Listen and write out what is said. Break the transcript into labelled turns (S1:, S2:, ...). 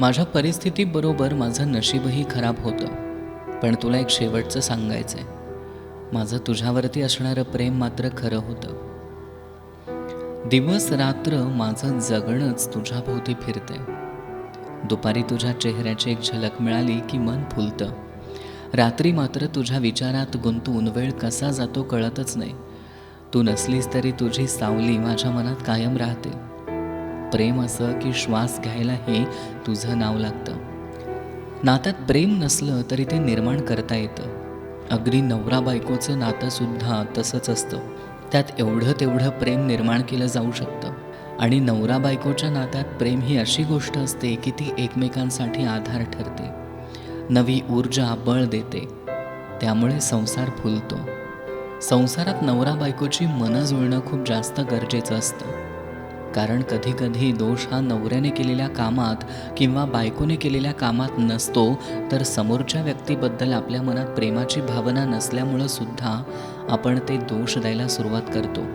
S1: माझ्या परिस्थितीबरोबर माझं नशीबही खराब होतं. पण तुला एक शेवटचं सांगायचं आहे माझं तुझ्यावरती असणारं प्रेम मात्र खरं होतं. दिवस रात्र माझं जगणंच तुझ्याभोवती फिरते दुपारी तुझ्या चेहऱ्याची एक झलक मिळाली की मन फुलतं. रात्री मात्र तुझ्या विचारात गुंतून वेळ कसा जातो कळतच नाही. तू नसलीस तरी तुझी सावली माझ्या मनात कायम राहते. प्रेम असं की श्वास घ्यायलाही तुझं नाव लागतं. नात्यात प्रेम नसलं तरी ते निर्माण करता येतं. अगदी नवरा बायकोचं नातंसुद्धा तसंच असतं. त्यात एवढं तेवढं प्रेम निर्माण केलं जाऊ शकतं. आणि नवरा बायकोच्या नात्यात प्रेम ही अशी गोष्ट असते की ती एकमेकांसाठी आधार ठरते. नवी ऊर्जा बळ देते. त्यामुळे संसार फुलतो. संसारात नवरा बायकोची मनं जुळणं खूप जास्त गरजेचं असतं. कारण कधीकधी दोष हा नवऱ्याने केलेल्या कामात किंवा बायकोने केलेल्या कामात नसतो तर समोरच्या व्यक्तीबद्दल आपल्या मनात प्रेमाची भावना नसल्यामुळं सुद्धा आपण ते दोष द्यायला सुरुवात करतो.